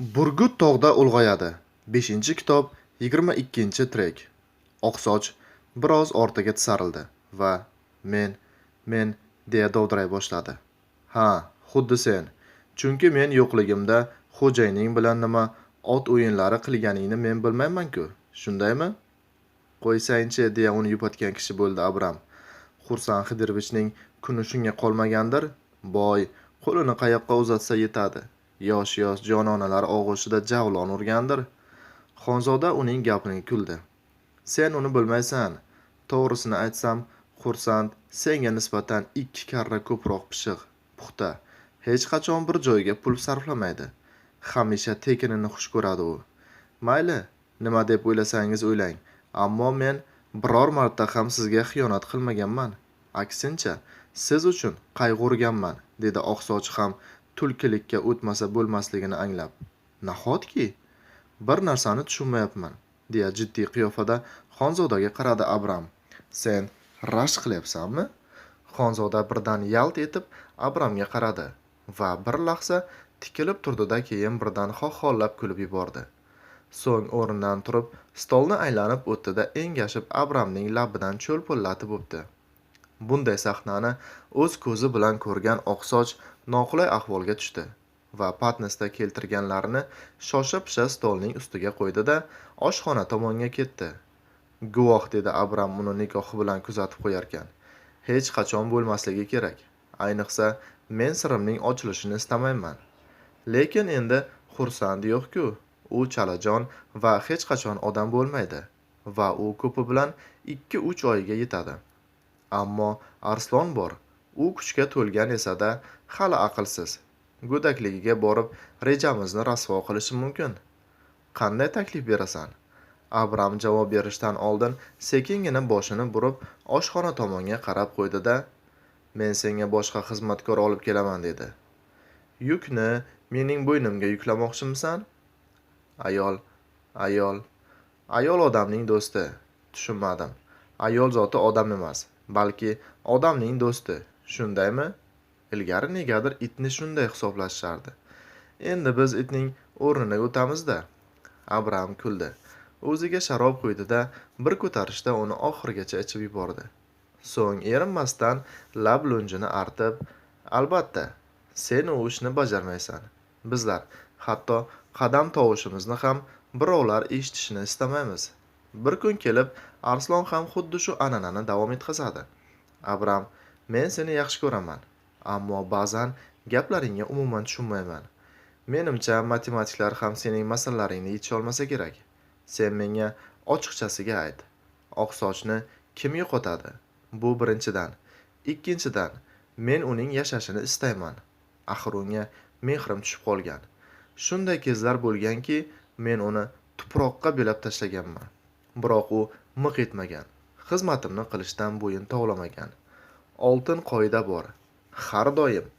Burgut tog'da ulg'ayadi. 5-kitob 22-trek. Oqsoch biroz ortiga tisarildi va men, men deya dovdiray boshladi. Ha, xuddi sen. Chunki men yo'qligimda xo'jayning bilan nima ot o'yinlari qilganingni men bilmayman-ku. Shundaymi? Qo'ysangchi deya uni yupatgan kishi bo'ldi Abram. Xursand xidirovichning kuni shunga qolmagandir. Boy qo'lini qayoqqa uzatsa yetadi. Yosh-yosh jononalar og'ushida javlon urgandir. Xonzoda uning gapiga kuldi. Sen uni bilmaysan. To'g'risini aytsam, Xursand senga nisbatan ikki karra ko'proq pishiq, puxta. Hech qachon bir joyga pul sarflamaydi. Hamisha tekinini xush ko'radi u. Mayli, nima deb o'ylasangiz o'ylang, ammo men biror marta ham sizga xiyonat qilmaganman. Aksincha, siz uchun qayg'urganman, dedi Oqsoch ham tulkilikka o'tmasa bo'lmasligini anglab. Nahotki? Bir narsani tushunmayapman, deya jiddiy qiyofada Xonzodaga qaradi Abram. Sen rashk qilyapsanmi? Xonzoda birdan yalt etib Abramga qaradi va bir lahza tikilib turdida keyin birdan xoxollab kulib yubordi. So'ng o'rnidan turib, stolni aylanib o'tdi-da engashib Abramning labidan cho'lpillatib o'pdi. Bunday sahnani o'z ko'zi bilan ko'rgan Oqsoch noqulay ahvolga tushdi va patnisda keltirganlarini shosha-pisha stolning ustiga qo'ydi-da, oshxona tomonga ketdi. Guvoh dedi Abram uni nikohi bilan kuzatib qo'yarkan. Hech qachon bo'lmasligi kerak. Ayniqsa, men sirimning ochilishini istamayman. Lekin endi xursand yo'q-ku. U chalajon va hech qachon odam bo'lmaydi va u ko'pi bilan 2-3 oyga yetadi. Ammo Arslon bor. U kuchga to'lgan esa-da hali aqlsiz. Go'dakligiga borib rejamizni rasvo qilishi mumkin. Qanday taklif berasan? Abram javob berishdan oldin sekingina boshini burib oshxona tomonga qarab qo'ydi-da, "Men senga boshqa xizmatkor olib kelaman" dedi. "Yukni mening bo'ynimga yuklamoqchimisan?" Ayol, ayol, ayol odamning do'sti. Tushunmadim. Ayol zoti odam emas, balki odamning do'sti. Shundaymi? Ilgari negadir itni shunday hisoblashardi. Endi biz itning o'rnini o'tamizda Abram kuldi. O'ziga sharob quydi-da, bir ko'tarishda uni oxirigacha ichib yubordi. So'ng erinmasdan lab lunjini artib, "Albatta, sen u ishni bajarmaysan. Bizlar hatto qadam tovushimizni ham birovlar eshitishini istamaymiz. Bir kun kelib Arslon ham xuddi shu an'anani davom etkazadi. Abram, men seni yaxshi ko'raman, ammo ba'zan gaplaringga umuman tushunmayman. Menimcha matematiklar ham sening masalalaringni yecholmasa kerak. Sen menga ochiqchasiga ayt. Oqsochni kim yo'qotadi? Bu birinchidan. Ikkinchidan, men uning yashashini istayman. Axir unga mehrim tushib qolgan. Shunday kezlar bo'lganki, men uni tuproqqa belab tashlaganman. Biroq u miq etmagan. Xizmatimni qilishdan bo'yin tovlamagan. Oltin qoida bor. Har doim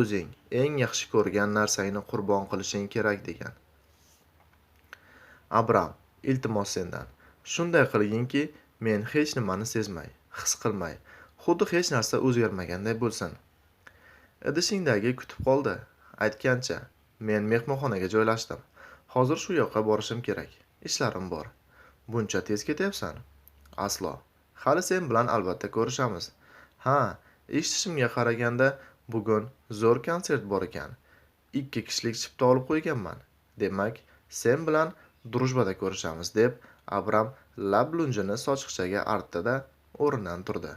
o'zing eng yaxshi ko'rgan narsangni qurbon qilishing kerak degan. Abram, iltimos sendan, shunday qilginki, men hech nimani sezmay, his qilmay, xuddi hech narsa o'zgarmaganday bo'lsin. Idishingdagi kutib qoldi. Aytgancha, men mehmonxonaga joylashdim. Hozir shu yoqqa borishim kerak. Ishlarim bor. Buncha tez ketyapsan? Aslo. Hali sen bilan albatta ko'rishamiz. Ha, eshitishimga qaraganda bugun zo'r konsert bor ekan. Ikki kishilik chipta olib qo'yganman. Demak, sen bilan družbada ko'rishamiz deb Abram lab lunjini sochiqchaga artdi-da, o'rnidan turdi.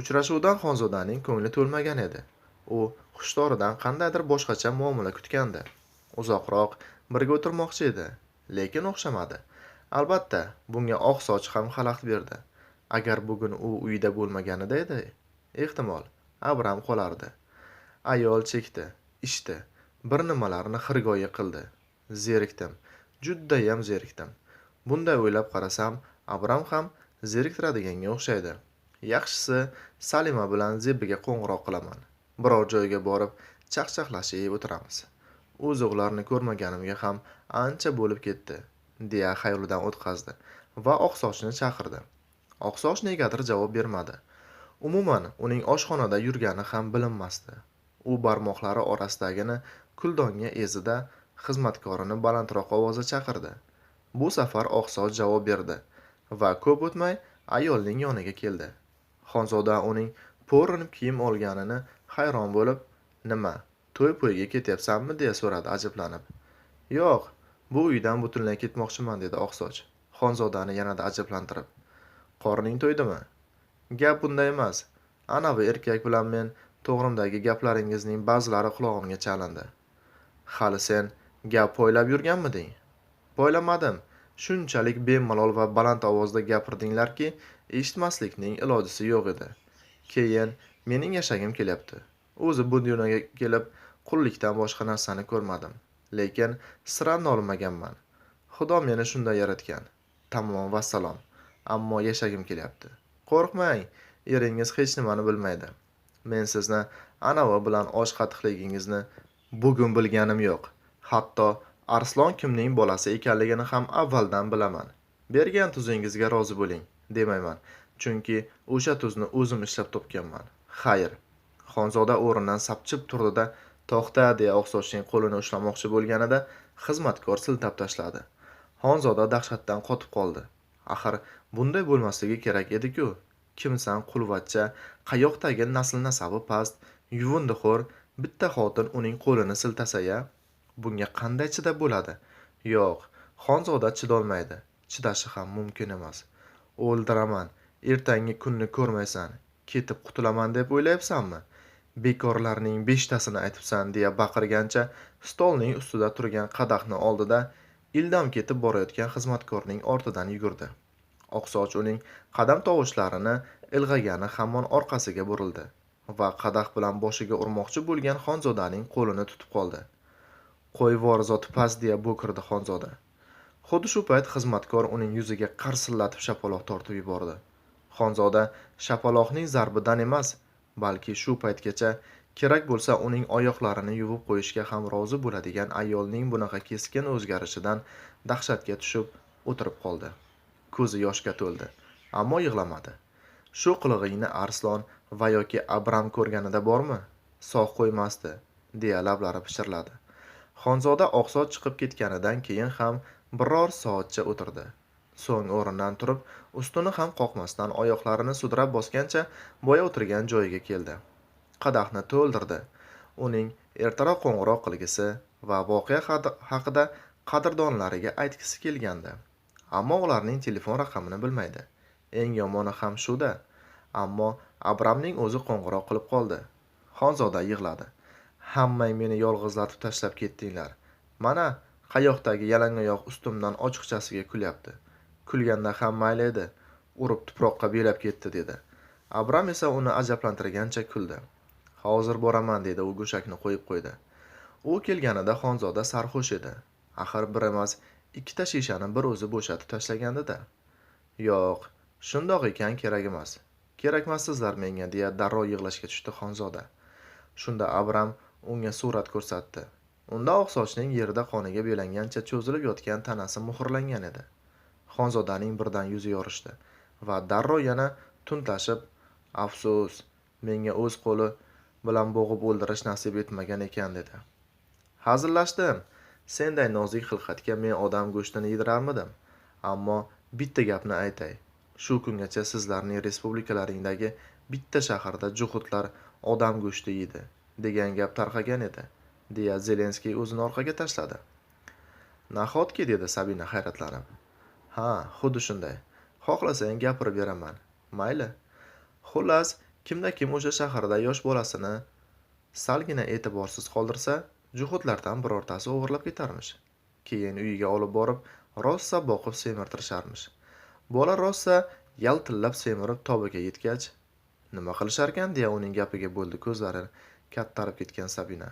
Uchrashuvdan Xonzodaning ko'ngli to'lmagan edi. U xushtoridan qandaydir boshqacha muomala kutgandi. Uzoqroq birga o'tirmoqchi edi, lekin o'xshamadi. Albatta, bunga oq soch ham xalaqit berdi. Agar bugun u uyda bo'lmaganida edi, ehtimol Abram qolardi. Ayol chekdi, ichdi, bir nimalarni xirgoyi qildi. Zerikdim, juddayam zerikdim. Bunday o'ylab qarasam, Abram ham zeriktiradiganga o'xshaydi. Yaxshisi, Salima bilan Zebiga qo'ng'iroq qilaman. Biror joyga borib, chaqchaqlashib o'tiramiz. O'ziqlarni ko'rmaganimga ham ancha bo'lib ketdi, deya xayolidan o'tkazdi va Oqsochni chaqirdi. Oqsoch negadir javob bermadi. Umuman, uning oshxonada yurgani ham bilinmasdi. U barmoqlari orasidagini kuldonga ezida xizmatkorini balandroq ovozda chaqirdi. Bu safar oqsoch javob berdi va ko'p o'tmay ayolning yoniga keldi. Xonzoda uning po'rinib kiyim olganini hayron bo'lib nima to'y po'yga ketyapsanmi? deya so'radi ajablanib. Yo'q bu uydan butunlay ketmoqchiman dedi oqsoch xonzodani yanada ajablantirib qorning to'ydimi? Gap bunda emas. Anavi erkak bilan men to'g'rimdagi gaplaringizning ba'zilari qulog'imga chalindi. Hali sen gap poylab yurganmiding poylamadim. Shunchalik bemalol va baland ovozda gapirdinglarki eshitmaslikning ilojisi yo'q edi. Keyin mening yashagim kelyapti. O'zi bu dunyoga kelib qullikdan boshqa narsani ko'rmadim. Lekin sira nolimaganman xudo meni shunday yaratgan. Tamom vassalom ammo yashagim kelyapti. Qo'rqmang eringiz hech nimani bilmaydi. Men sizni anavi bilan osh qatiqligingizni bugun bilganim yo'q. Hatto arslon kimning bolasi ekanligini ham avvaldan bilaman. Bergan tuzingizga rozi bo'ling demayman. Chunki o'sha tuzni o'zim ishlab topganman. Xayr xonzoda o'rnidan sapchib turdida to'xta deya oqsochning qo'lini ushlamoqchi bo'lganida xizmatkor siltab tashladi. Xonzoda dahshatdan qotib qoldi. Axir bunday bo'lmasligi kerak edi-ku. Kimsan qulvachcha qayoqdagi nasl nasabi past yuvindixo'r bitta xotin uning qo'lini siltasa ya bunga qanday chidab bo'ladi? Yo'q xonzoda chidolmaydi chidashi ham mumkin emas. O'ldiraman ertangi kunni ko'rmaysan ketib qutulaman deb o'ylayapsanmi? Bekorlarning beshtasini aytibsan deya baqirgancha stolning ustida turgan qadahni oldida ildam ketib borayotgan xizmatkorning ortidan yugurdi. Oqsoch uning qadam tovushlarini ilg'agani hamon orqasiga burildi va qadah bilan boshiga urmoqchi bo'lgan xonzodaning qo'lini tutib qoldi. Qo'yvor zoti past deya bo'kirdi xonzoda. Xuddi shu payt xizmatkor uning yuziga qarsillatib shapaloq tortib yubordi. Xonzoda shapaloqning zarbidan emas balki shu paytgacha kerak bo'lsa uning oyoqlarini yuvib qo'yishga ham rozi bo'ladigan ayolning bunaqa keskin o'zgarishidan dahshatga tushib o'tirib qoldi. Ko'zi yoshga to'ldi ammo yig'lamadi. Shu qilig'ingni arslon va yoki abram ko'rganida bormi? Sog' qo'ymasdi deya lablari pichirladi. Xonzoda oqsoch chiqib ketganidan keyin ham biror soatcha o'tirdi. So'ng o'rnidan turib ustini ham qoqmasdan oyoqlarini sudrab bosgancha boya o'tirgan joyiga keldi. Qadahni to'ldirdi. Uning ertaroq qo'ng'iroq qilgisi va voqea haqida qadrdonlariga aytgisi kelgandi. Ammo ularning telefon raqamini bilmaydi. Eng yomoni ham shuda. Ammo abramning o'zi qo'ng'iroq qilib qoldi. Xonzoda yig'ladi. Hammang meni yolg'izlatib tashlab ketdinglar. Mana qayoqdagi yalangoyoq ustimdan ochiqchasiga kulyapti. Kulganda ham mayli edi. Urib tuproqqa belab ketdi dedi. Abram esa uni ajablantirgancha kuldi. Hozir boraman dedi u go'shakni qo'yib qo'ydi. U kelganida xonzoda sarxush edi. Axir bir emas ikkita shishani bir o'zi bo'shatib tashlagandida yo'q shundoq ekan kerak emas. Kerakmassizlar menga deya darrov yig'lashga tushdi xonzoda. Shunda abram unga surat ko'rsatdi. Unda oqsochning yerda qoniga belangancha cho'zilib yotgan tanasi muhrlangan edi. Xonzodaning birdan yuzi yorishdi va darrov yana tuntlashib, afsus menga o'z qo'li bilan bo'g'ib o'ldirish nasib etmagan ekan dedi. Hazillashdim. Senday nozik xilqatga men odam go'shtini yedirarmidim ammo bitta gapni aytay. Shu kungacha sizlarning respublikalaringdagi bitta shaharda juhudlar odam go'shti yeydi degan gap tarqagan edi deya zelenskiy o'zini orqaga tashladi. Nahotki dedi sabina hayratlanib. Ha xuddi shunday. Xohlasang gapirib beraman. Mayli. Xullas kimda kim o'sha shaharda yosh bolasini salgina e'tiborsiz qoldirsa juhudlardan birortasi o'g'irlab ketarmish. Keyin uyiga olib borib rosa boqib semirtirisharmish. Bola rosa yaltillab semirib tobiga yetgach nima qilisharkan? deya uning gapiga bo'ldi ko'zlari kattarib ketgan sabina.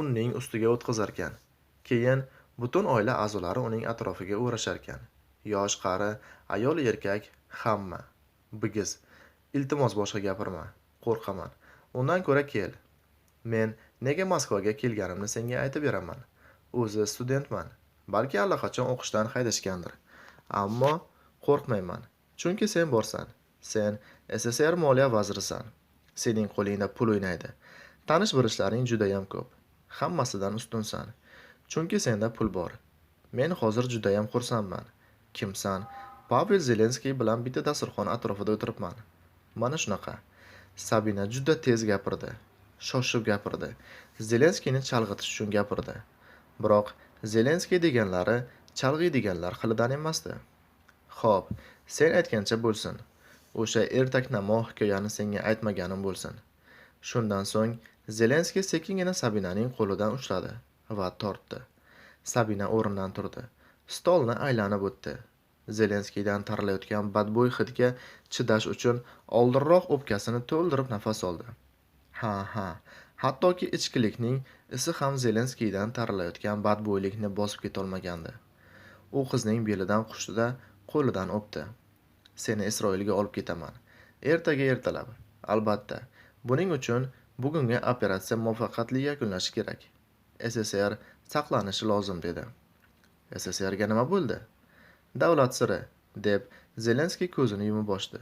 Unning ustiga o'tqizarkan keyin butun oila a'zolari uning atrofiga o'rasharkan. Yosh qari ayol erkak hamma. Bigiz iltimos boshqa gapirma qo'rqaman. Undan ko'ra kel. Men nega moskvaga kelganimni senga aytib beraman? O'zi studentman balki allaqachon o'qishdan haydashgandir. Ammo qo'rqmayman chunki sen borsan. Sen SSR moliya vazirisan. Sening qo'lingda pul o'ynaydi. Tanish bilishlaring judayam ko'p. Hammasidan ustunsan chunki senda pul bor. Men hozir judayam xursandman. Kimsan? Pavel zelenskiy bilan bitta dasturxon atrofida o'tiribman. Mana shunaqa. Sabina juda tez gapirdi. Shoshib gapirdi. Zelenskiyni chalg'itish uchun gapirdi. Biroq zelenskiy deganlari chalg'iydiganlar xilidan emasdi. Xo'p sen aytgancha bo'lsin. O'sha ertaknamo hikoyani senga aytmaganim bo'lsin. Shundan so'ng zelenskiy sekingina sabinaning qo'lidan ushladi va tortdi. Sabina o'rnidan turdi. Stolni aylanib o'tdi. Zelenskiydan taralayotgan badbo'y hidga chidash uchun oldinroq o'pkasini to'ldirib nafas oldi. Ha ha. Hattoki ichkilikning isi ham zelenskiydan taralayotgan badbo'ylikni bosib ketolmagandi. U qizning belidan qushdida qo'lidan o'pdi. Seni isroilga olib ketaman. Ertaga ertalab. Albatta buning uchun bugungi operatsiya muvaffaqiyatli yakunlanishi kerak. Sssr saqlanishi lozim dedi. Sssrga nima bo'ldi? Davlat siri deb zelenskiy ko'zini yumib ochdi.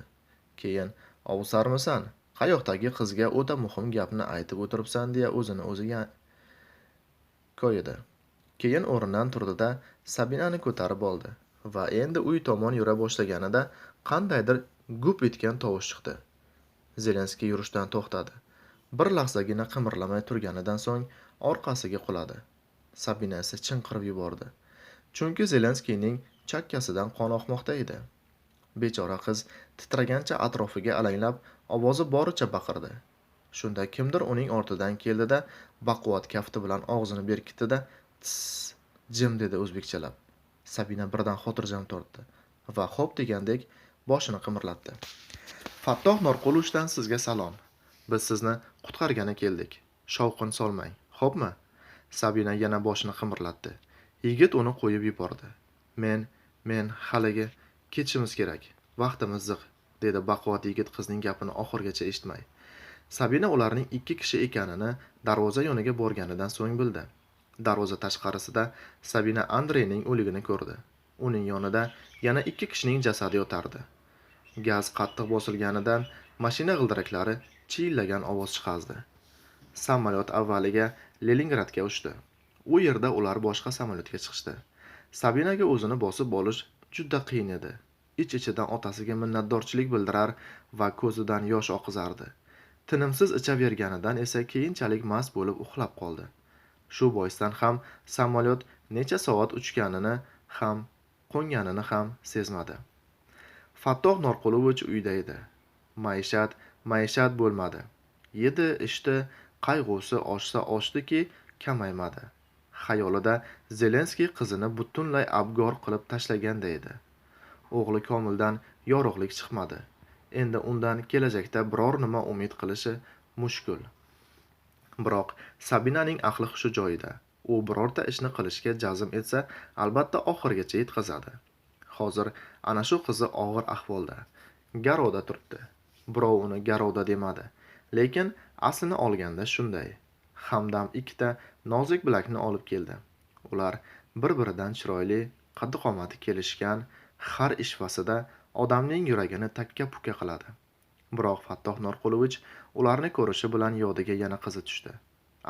Keyin ovsarmisan qayoqdagi qizga o'ta muhim gapni aytib o'tiribsan deya o'zini o'zi koyidi keyin o'rnidan turdi da sabinani ko'tarib oldi va endi uy tomon yura boshlaganida qandaydir gup etgan tovush chiqdi. Zelenskiy yurishdan to'xtadi. Bir lahzagina qimirlamay turganidan so'ng orqasiga quladi. Sabina esa chinqirib yubordi. Chunki zelenskiyning chakkasidan qon oqmoqda edi. Bechora qiz titragancha atrofiga alanglab ovozi boricha baqirdi. Shunda kimdir uning ortidan keldida baquvvat kafti bilan og'zini berkitdi da tiss jim dedi o'zbekchalab. Sabina birdan xotirjam tortdi va xo'p degandek boshini qimirlatdi. Fattoh norqulovichdan sizga salom. Biz sizni qutqargani keldik. Shovqin solmang. Xo'pmi? Sabina yana boshini qimirlatdi. Yigit uni qo'yib yubordi. Men men haligi ketishimiz kerak. Vaqtimiz ziq. Dedi baquvvat yigit qizning gapini oxirigacha eshitmay. Sabina ularning ikki kishi ekanini darvoza yoniga borganidan so'ng bildi. Darvoza tashqarisida sabina andreyning o'ligini ko'rdi. Uning yonida yana ikki kishining jasadi yotardi. Gaz qattiq bosilganidan mashina g'ildiraklari chiyillagan ovoz chiqardi samolyot avvaliga leningradga uchdi. U yerda ular boshqa samolyotga chiqishdi. Sabinaga o'zini bosib olish juda qiyin edi. Ich ichidan otasiga minnatdorchilik bildirar va ko'zidan yosh oqizardi. Tinimsiz ichaverganidan esa keyinchalik mast bo'lib uxlab qoldi. Shu boisdan ham samolyot necha soat uchganini ham qo'nganini ham sezmadi. Fattoh norqulovich uyda edi. Maishat maishat bo'lmadi. Yedi ichdi qayg'usi oshsa oshdiki kamaymadi. Xayolida zelenskiy qizini butunlay abgor qilib tashlaganday edi o'g'li komildan yorug'lik chiqmadi. Endi undan kelajakda biror nima umid qilishi mushkul. Biroq sabinaning aqli hushi joyida. U birorta ishni qilishga jazm etsa albatta oxirigacha yetkazadi. Hozir ana shu qizi og'ir ahvolda. Garovda turibdi. Birov uni garovda demadi. Lekin aslini olganda shunday. Hamdam ikkita nozik bilakni olib keldi. Ular bir biridan chiroyli qaddi qomati kelishgan har ishvasida odamning yuragini takka puka qiladi. Biroq fattoh norqulovich ularni ko'rishi bilan yodiga yana qizi tushdi.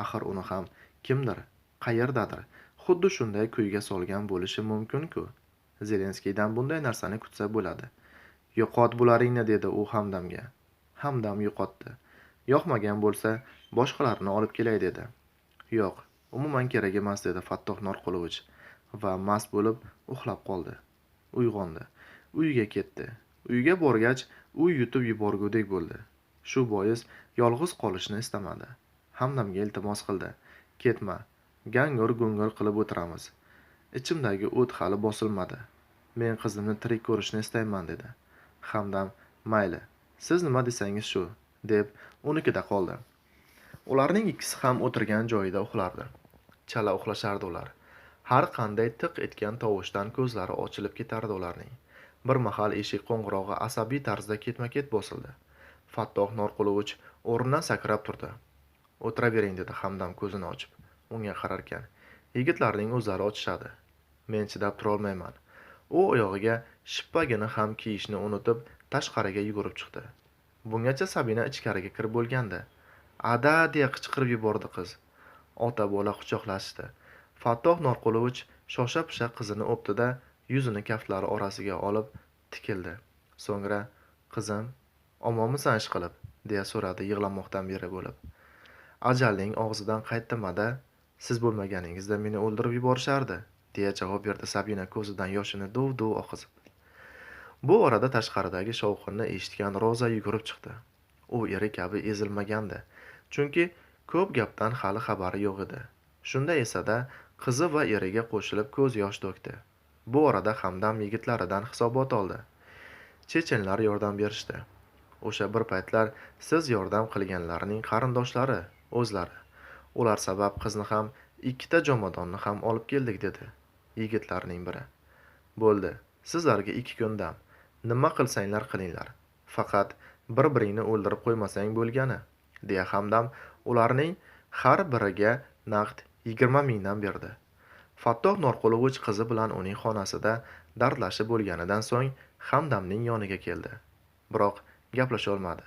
Axir uni ham kimdir qayerdadir xuddi shunday kuyga solgan bo'lishi mumkin ku zelenskiydan bunday narsani kutsa bo'ladi. Yo'qot bularingni dedi u hamdamga. Hamdam yo'qotdi. Yoqmagan bo'lsa boshqalarini olib kelay dedi. Yo'q umuman kerak emas dedi fattoh norqulovich va mast bo'lib uxlab qoldi. Uyg'ondi. Uyiga ketdi. Uyga borgach uy yutib yuborgudek bo'ldi. Shu bois yolg'iz qolishni istamadi. Hamdamga iltimos qildi. Ketma gangur gungur qilib o'tiramiz. Ichimdagi o't hali bosilmadi. Men qizimni tirik ko'rishni istayman dedi. Hamdam mayli siz nima desangiz shu deb unikida qoldi. Ularning ikkisi ham o'tirgan joyida uxlardi. Chala uxlashardi ular. Har qanday tiq etgan tovushdan ko'zlari ochilib ketardi ularning. Bir mahal eshik qo'ng'irog'i asabiy tarzda ketma ket bosildi. Fattoh norqulovich o'rnidan sakrab turdi. O'tiravering dedi hamdam ko'zini ochib. Unga qararkan yigitlarning o'zlari ochishadi. Men chidab turolmayman. U oyog'iga shippagini ham kiyishni unutib tashqariga yugurib chiqdi. Bungacha sabina ichkariga kirib bo'lgandi. Ada! deya qichqirib yubordi qiz. Ota bola quchoqlashishdi fattoh norqulovich shosha pisha qizini o'pdida yuzini kaftlari orasiga olib tikildi. So'ngra "Qizim, omonmisan ishqilib?" deya so'radi yig'lamoqdan beri bo'lib. "Ajalning og'zidan qaytdimada Siz bo'lmaganingizda meni o'ldirib yuborishardi", deya javob berdi Sabina ko'zidan yoshini duv-duv oqizib. Bu orada tashqaridagi shovqinni eshitgan Roza yugurib chiqdi. U eri kabi ezilmagandi, chunki ko'p gapdan hali xabari yo'q edi. Shunda esa-da qizi va eriga qo'shilib ko'z yosh to'kdi. Bu orada Hamdam yigitlaridan hisobot oldi. Chechenlar yordam berishdi. O'sha bir paytlar siz yordam qilganlarning qarindoshlari, o'zlari. Ular sabab qizni ham, ikkita jomadonni ham olib keldik dedi yigitlarning biri. Bo'ldi, sizlarga ikki kun dam. Nima qilsanglar qilinglar. Faqat bir-biringni o'ldirib qo'ymasang bo'lgani, deya Hamdam ularning har biriga naqd 20 mingdan berdi. Fattoh Norqulovich qizi bilan uning xonasida dardlashib bo'lganidan so'ng Hamdamning yoniga keldi. Biroq gaplasha olmadi.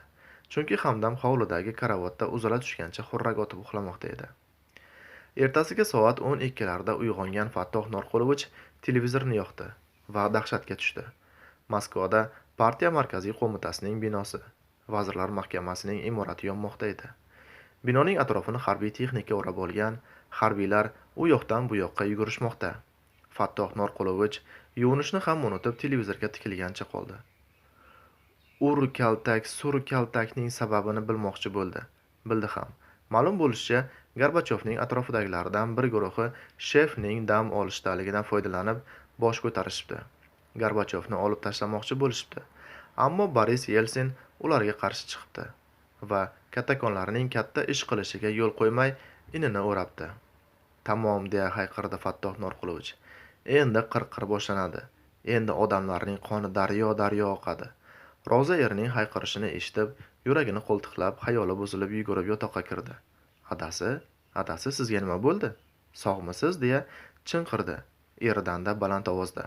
Chunki Hamdam hovlidagi karavotda uzala tushgancha xurrak otib uxlamoqda edi. Ertasiga soat 12 larda uyg'ongan Fattoh Norqulovich televizorni yoqdi va dahshatga tushdi. Moskvada partiya markaziy qo'mitasining binosi, vazirlar mahkamasining imorati yonmoqda edi. Binoning atrofini harbiy texnika o'rab olgan, harbiylar u yoqdan bu yoqqa yugurishmoqda. Fattoh Norqulovich yuvinishni ham unutib televizorga tikilgancha qoldi. Ur kaltak, sur kaltakning sababini bilmoqchi bo'ldi. Bildi ham. Ma'lum bo'lishicha, Gorbachyovning atrofidagilardan bir guruhi shefning dam olishdaligidan foydalanib bosh ko'tarishibdi. Gorbachyovni olib tashlamoqchi bo'lishibdi. Ammo Boris Yelsin ularga qarshi chiqibdi va katakonlarning katta ish qilishiga yo'l qo'ymay inini o'rabdi. "Tamom", deya hayqirdi Fattoh Norqulovich. "Endi qirqir boshlanadi. Endi odamlarning qoni daryo-daryo oqadi." Roza erining hayqirishini eshitib, yuragini qo'ltiqlab, xayoli buzilib yugurib yotoqqa kirdi. "Adasi, adasi sizga nima bo'ldi? Sog'misiz?" deya chinqirdi eridan-da baland ovozda.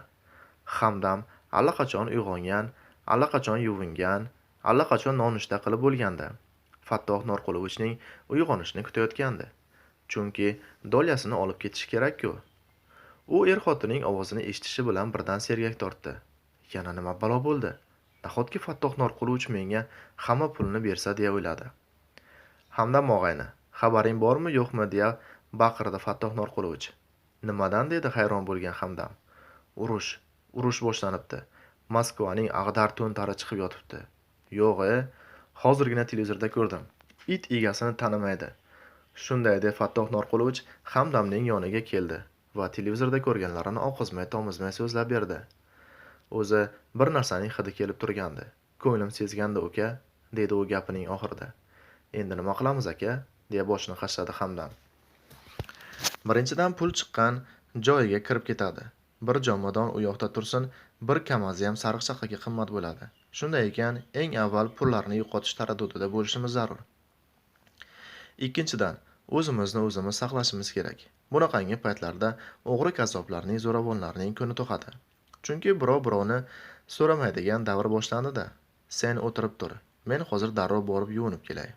Hamdam allaqachon uyg'ongan, allaqachon yuvingan, allaqachon nonushta qilib bo'lgandi. Fattoh Norqulovichning uyg'onishini kutayotgandi. Chunki dolyasini olib ketish kerak-ku. U er-xotinning ovozini eshitishi bilan birdan sergak tortdi. Yana nima balo bo'ldi? Nahotki Fattoh Norqulovich menga hamma pulni bersa deya o'yladi. Hamdam og'ayni, xabaring bormi yo'qmi deya baqirdi Fattoh Norqulovich. Nimadan dedi hayron bo'lgan Hamdam. Urush, urush boshlanibdi. Moskvaning ag'dar to'ntari chiqib yotibdi. Yo'q-e, hozirgina televizorda ko'rdim. It egasini tanimaydi. Shunday deb Fattoh Norqulovich Hamdamning yoniga keldi va televizorda ko'rganlarini oqizmay-tomizmay so'zlab berdi. O'zi bir narsaning hidi kelib turgandi. Ko'nglim sezgandi uka, dedi u gapining oxirida. Endi nima qilamiz aka? deya boshini qashladi Hamdam. Birinchidan pul chiqqan joyiga kirib ketadi. Bir jomadon u yoqda tursin, bir kamazi ham sariq chaqaga qimmat bo'ladi. Shunday ekan, eng avval pullarni yo'qotish taraddudida bo'lishimiz zarur. Ikkinchidan, o'zimizni o'zimiz saqlashimiz kerak. Bunaqangi paytlarda o'g'ri kazzoblarning, zo'ravonlarning kuni to'qadi. Chunki birov birovni so'ramaydigan davr boshlandida Sen o'tirib tur. Men hozir darrov borib yuvinib kelay.